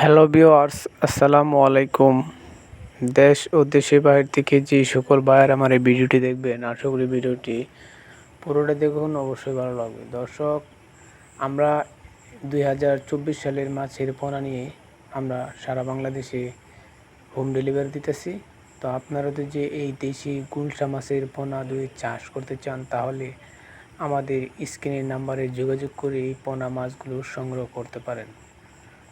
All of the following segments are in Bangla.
হ্যালো ভিওয়ার্স আসসালামু আলাইকুম। দেশ ও দেশের বাইরে থেকে যে সকল ভাইয়ের আমার এই ভিডিওটি দেখবেন, আশা করি ভিডিওটি পুরোটা দেখুন, অবশ্যই ভালো লাগবে। দর্শক, আমরা দুই হাজার চব্বিশ সালের মাছের পোনা নিয়ে আমরা সারা বাংলাদেশে হোম ডেলিভারি দিতেছি। তো আপনারা তো যে এই দেশি গুলশা মাছের পোনা যদি চাষ করতে চান, তাহলে আমাদের স্ক্রিনের নাম্বারে যোগাযোগ করে এই পোনা মাছগুলো সংগ্রহ করতে পারেন।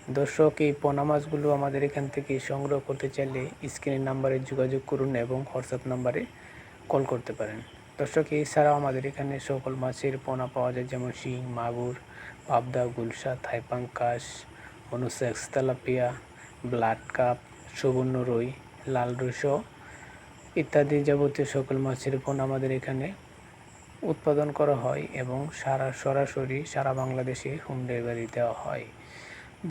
দর্শক, এই পোনা মাছগুলো আমাদের এখান থেকে সংগ্রহ করতে চাইলে স্ক্রিনের নাম্বারে যোগাযোগ করুন এবং হোয়াটসঅ্যাপ নাম্বারে কল করতে পারেন। দর্শক, এছাড়াও আমাদের এখানে সকল মাছের পোনা পাওয়া যায়, যেমন শিং, মাগুর, পাবদা, গুলশা থাইপাঙ্কাশ অনুসেক্স তেলাপিয়া, ব্লাড কাপ, সুবর্ণ রুই, লাল রুই ইত্যাদি যাবতীয় সকল মাছের পোনা আমাদের এখানে উৎপাদন করা হয় এবং সারা সরাসরি সারা বাংলাদেশে হোম ডেলিভারি দেওয়া হয়।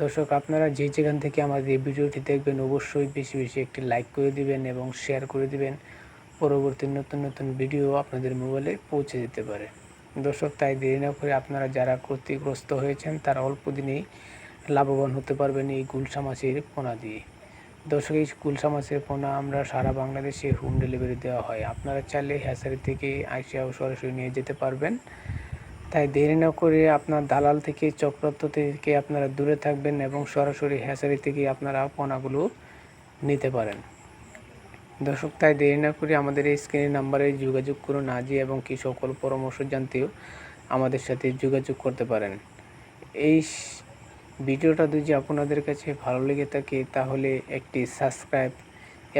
দর্শক, আপনারা যে যেখান থেকে আমাদের এই ভিডিওটি দেখবেন, অবশ্যই বেশি বেশি একটি লাইক করে দিবেন এবং শেয়ার করে দিবেন। পরবর্তী নতুন নতুন ভিডিও আপনাদের মোবাইলে পৌঁছে যেতে পারে। দর্শক, তাই দেরি না করে আপনারা যারা ক্ষতিগ্রস্ত হয়েছেন, তারা অল্প দিনেই লাভবান হতে পারবেন এই গুলশা মাছের পোনা দিয়ে। দর্শক, এই গুলশা মাছের পোনা আমরা সারা বাংলাদেশে হোম ডেলিভারি দেওয়া হয়। আপনারা চাইলে হ্যাসারি থেকে আইসিয়াও সরাসরি নিয়ে যেতে পারবেন। তাই দেরি না করে আপনার দালাল থেকে চক্রান্ত থেকে আপনারা দূরে থাকবেন এবং সরাসরি হ্যাচারি থেকে আপনারা পোনাগুলো নিতে পারেন। দর্শক, তাই দেরি না করে আমাদের এই স্ক্রিনের নাম্বারে যোগাযোগ করুন আজই এবং কি সকল পরামর্শ জানতেও আমাদের সাথে যোগাযোগ করতে পারেন। এই ভিডিওটা যদি আপনাদের কাছে ভালো লেগে থাকে, তাহলে একটি সাবস্ক্রাইব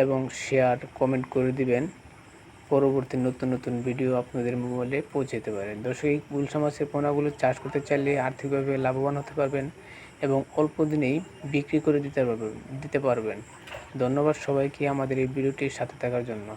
এবং শেয়ার কমেন্ট করে দিবেন। পরবর্তী নতুন নতুন ভিডিও আপনাদের মোবাইলে পৌঁছে যেতে পারে। দর্শক, এই গুলশা মাছের পোনাগুলো চাষ করতে চাইলে আর্থিকভাবে লাভবান হতে পারবেন এবং অল্প দিনেই বিক্রি করে দিতে পারবেন দিতে পারবেন। ধন্যবাদ সবাইকে আমাদের এই ভিডিওটির সাথে থাকার জন্য।